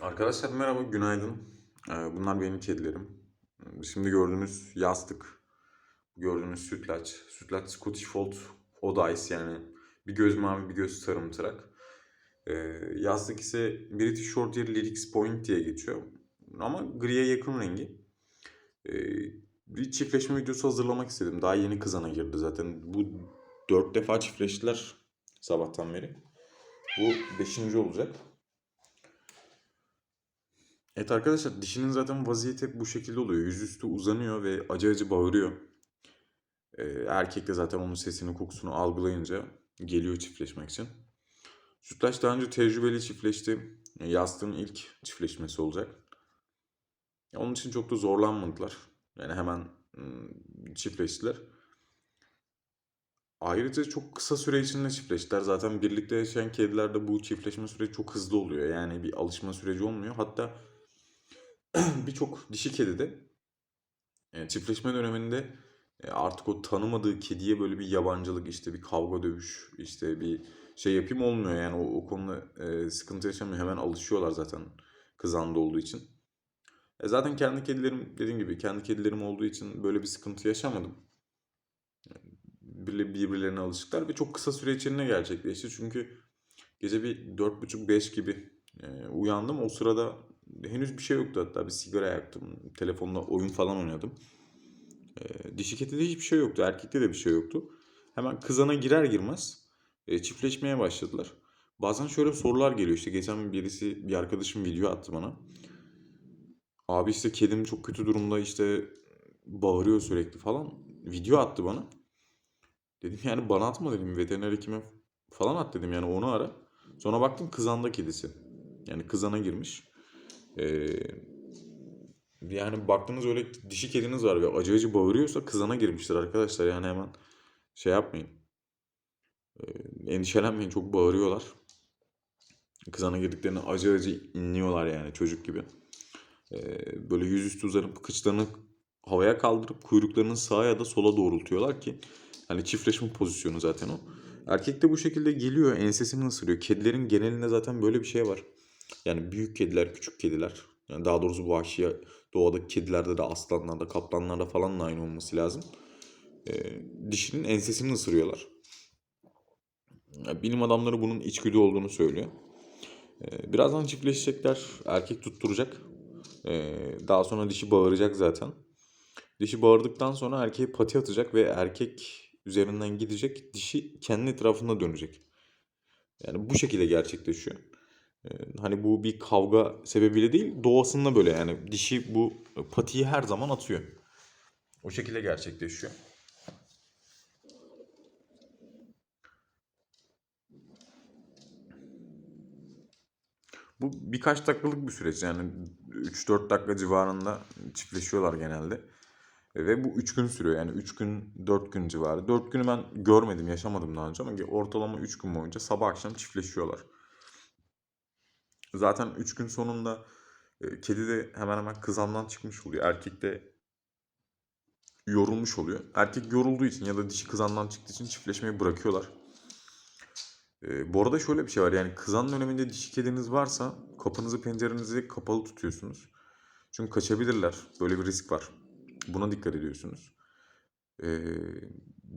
Arkadaşlar merhaba, günaydın. Ee, Bunlar benim kedilerim. Şimdi gördüğünüz yastık, gördüğünüz sütlaç, sütlaç Scottish Fold Old Ice yani bir göz mavi bir göz sarımtırak. Ee, yastık ise British Shorthair Lyrics Point diye geçiyor. Ama griye yakın rengi. Ee, bir çiftleşme videosu hazırlamak istedim. Daha yeni kızana girdi zaten. Bu dört defa çiftleştiler sabahtan beri. Bu beşinci olacak. Evet arkadaşlar dişinin zaten vaziyeti hep bu şekilde oluyor. Yüzüstü uzanıyor ve acı acı bağırıyor. Ee, erkek de zaten onun sesini kokusunu algılayınca geliyor çiftleşmek için. Sütlaç daha önce tecrübeli çiftleşti. Yastığın ilk çiftleşmesi olacak. Onun için çok da zorlanmadılar. Yani hemen çiftleştiler. Ayrıca çok kısa süre içinde çiftleştiler. Zaten birlikte yaşayan kedilerde bu çiftleşme süreci çok hızlı oluyor. Yani bir alışma süreci olmuyor. Hatta birçok dişi kedide e, çiftleşme döneminde e, artık o tanımadığı kediye böyle bir yabancılık işte bir kavga dövüş işte bir şey yapayım olmuyor yani o, o konuda e, sıkıntı yaşamıyor hemen alışıyorlar zaten kızanda olduğu için. E, zaten kendi kedilerim dediğim gibi kendi kedilerim olduğu için böyle bir sıkıntı yaşamadım. Bir- Birbirlerine alışıklar ve çok kısa süre içinde gerçekleşti çünkü gece bir dört buçuk beş gibi e, uyandım o sırada henüz bir şey yoktu hatta bir sigara yaktım telefonla oyun falan oynadım. E, dişi kedide hiçbir şey yoktu erkekte de bir şey yoktu. Hemen kızana girer girmez e, çiftleşmeye başladılar. Bazen şöyle sorular geliyor işte geçen birisi bir arkadaşım video attı bana. Abi işte kedim çok kötü durumda işte bağırıyor sürekli falan. Video attı bana. Dedim yani bana atma dedim veteriner hekime falan at dedim yani onu ara. Sonra baktım kızanda kedisi. Yani kızana girmiş. Ee, yani baktınız öyle dişi kediniz var ve acı acı bağırıyorsa kızana girmiştir arkadaşlar. Yani hemen şey yapmayın. Ee, endişelenmeyin çok bağırıyorlar. Kızana girdiklerinde acı acı inliyorlar yani çocuk gibi. Ee, böyle yüzüstü uzanıp kıçlarını havaya kaldırıp kuyruklarını sağa ya da sola doğrultuyorlar ki hani çiftleşme pozisyonu zaten o. Erkek de bu şekilde geliyor ensesini ısırıyor. Kedilerin genelinde zaten böyle bir şey var. Yani büyük kediler, küçük kediler. Yani daha doğrusu vahşi doğadaki kedilerde de aslanlarda, kaplanlarda falan da aynı olması lazım. Ee, dişinin ensesini ısırıyorlar. Yani bilim adamları bunun içgüdü olduğunu söylüyor. Ee, birazdan çiftleşecekler. Erkek tutturacak. Ee, daha sonra dişi bağıracak zaten. Dişi bağırdıktan sonra erkeğe pati atacak ve erkek üzerinden gidecek. Dişi kendi etrafında dönecek. Yani bu şekilde gerçekleşiyor. Ee, hani bu bir kavga sebebiyle değil, doğasında böyle yani dişi bu patiyi her zaman atıyor. O şekilde gerçekleşiyor. Bu birkaç dakikalık bir süreç yani 3-4 dakika civarında çiftleşiyorlar genelde. Ve bu 3 gün sürüyor yani 3 gün 4 gün civarı. 4 günü ben görmedim yaşamadım daha önce ama ortalama 3 gün boyunca sabah akşam çiftleşiyorlar. Zaten 3 gün sonunda e, kedi de hemen hemen kızamdan çıkmış oluyor. Erkek de yorulmuş oluyor. Erkek yorulduğu için ya da dişi kızandan çıktığı için çiftleşmeyi bırakıyorlar. Ee, bu arada şöyle bir şey var yani kızan döneminde dişi kediniz varsa kapınızı pencerenizi kapalı tutuyorsunuz. Çünkü kaçabilirler. Böyle bir risk var. Buna dikkat ediyorsunuz. Ee,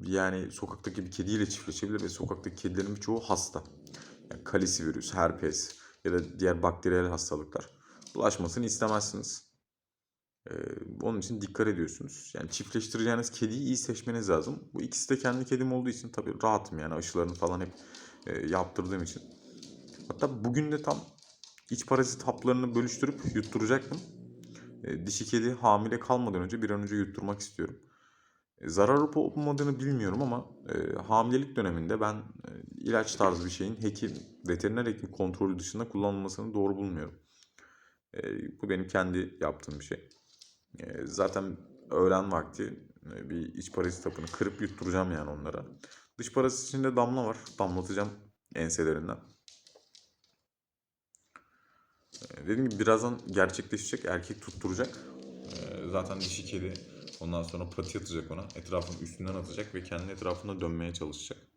yani sokaktaki bir kediyle çiftleşebilir ve sokaktaki kedilerin birçoğu hasta. Yani kalisivirüs, herpes ya da diğer bakteriyel hastalıklar. Bulaşmasını istemezsiniz. Ee, onun için dikkat ediyorsunuz. Yani çiftleştireceğiniz kediyi iyi seçmeniz lazım. Bu ikisi de kendi kedim olduğu için tabii rahatım yani aşılarını falan hep e, yaptırdığım için. Hatta bugün de tam iç parazit haplarını bölüştürüp yutturacaktım. E, dişi kedi hamile kalmadan önce bir an önce yutturmak istiyorum. E, zarar olup olmadığını bilmiyorum ama e, hamilelik döneminde ben ilaç tarzı bir şeyin hekim, veteriner hekim kontrolü dışında kullanılmasını doğru bulmuyorum. E, bu benim kendi yaptığım bir şey. E, zaten öğlen vakti e, bir iç parazit hapını kırıp yutturacağım yani onlara. Dış parazit içinde damla var. Damlatacağım enselerinden. E, dediğim gibi birazdan gerçekleşecek. Erkek tutturacak. E, zaten dişi kedi ondan sonra pati atacak ona. Etrafını üstünden atacak ve kendi etrafında dönmeye çalışacak.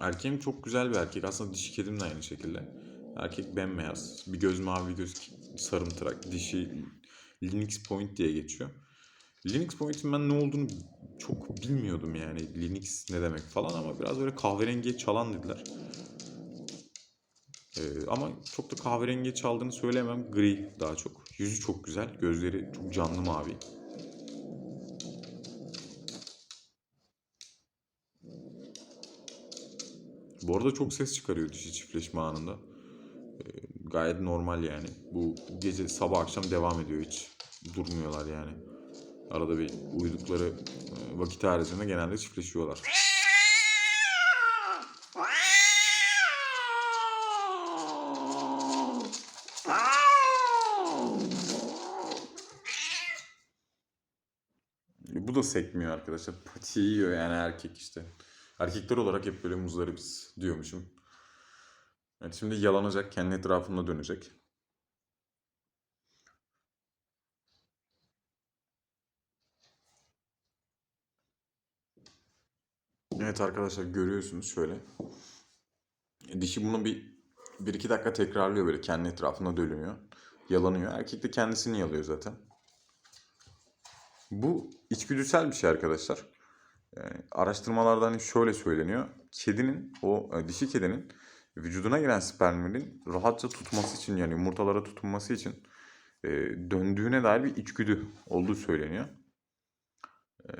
Erkeğim çok güzel bir erkek. Aslında dişi kedim de aynı şekilde. Erkek bembeyaz. Bir göz mavi, bir göz sarımtırak. Dişi Linux Point diye geçiyor. Linux Point'in ben ne olduğunu çok bilmiyordum yani. Linux ne demek falan ama biraz böyle kahverengiye çalan dediler. Ee, ama çok da kahverengiye çaldığını söyleyemem. Gri daha çok. Yüzü çok güzel. Gözleri çok canlı mavi. Bu arada çok ses çıkarıyor dişi çiftleşme anında. Ee, gayet normal yani. Bu gece sabah akşam devam ediyor hiç. Durmuyorlar yani. Arada bir uyudukları e, vakit haricinde genelde çiftleşiyorlar. Bu da sekmiyor arkadaşlar. Pati yiyor yani erkek işte. Erkekler olarak hep böyle muzları biz diyormuşum. Evet şimdi yalanacak, kendi etrafında dönecek. Evet arkadaşlar görüyorsunuz şöyle. Dişi bunu bir, bir iki dakika tekrarlıyor böyle kendi etrafında dönüyor. Yalanıyor. Erkek de kendisini yalıyor zaten. Bu içgüdüsel bir şey arkadaşlar. Araştırmalarda hani şöyle söyleniyor. Kedinin, o e, dişi kedinin vücuduna giren spermlerin rahatça tutması için yani yumurtalara tutunması için e, döndüğüne dair bir içgüdü olduğu söyleniyor. E,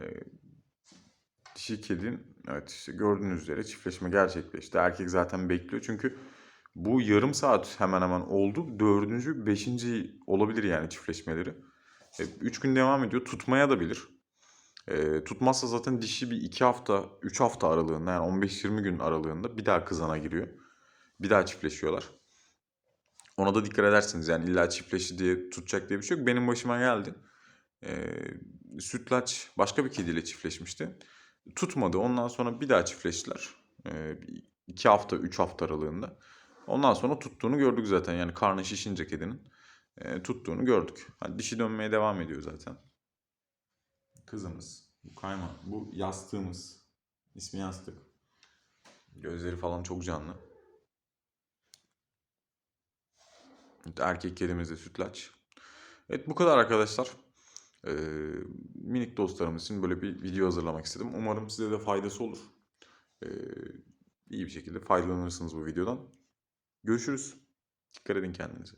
dişi kedin evet işte gördüğünüz üzere çiftleşme gerçekleşti. Erkek zaten bekliyor çünkü bu yarım saat hemen hemen oldu. Dördüncü, beşinci olabilir yani çiftleşmeleri. E, üç gün devam ediyor. Tutmaya da bilir. E, tutmazsa zaten dişi bir 2 hafta, 3 hafta aralığında yani 15-20 gün aralığında bir daha kızana giriyor. Bir daha çiftleşiyorlar. Ona da dikkat edersiniz yani illa çiftleşi diye tutacak diye bir şey yok. Benim başıma geldi. E, sütlaç başka bir kediyle çiftleşmişti. Tutmadı. Ondan sonra bir daha çiftleştiler. 2 hafta, 3 hafta aralığında. Ondan sonra tuttuğunu gördük zaten. Yani karnı şişince kedinin e, tuttuğunu gördük. Hani dişi dönmeye devam ediyor zaten. Kızımız. Bu kayma. Bu yastığımız. İsmi yastık. Gözleri falan çok canlı. Erkek kedimiz de sütlaç. Evet bu kadar arkadaşlar. Ee, minik dostlarımız için böyle bir video hazırlamak istedim. Umarım size de faydası olur. Ee, iyi bir şekilde faydalanırsınız bu videodan. Görüşürüz. Dikkat edin kendinize.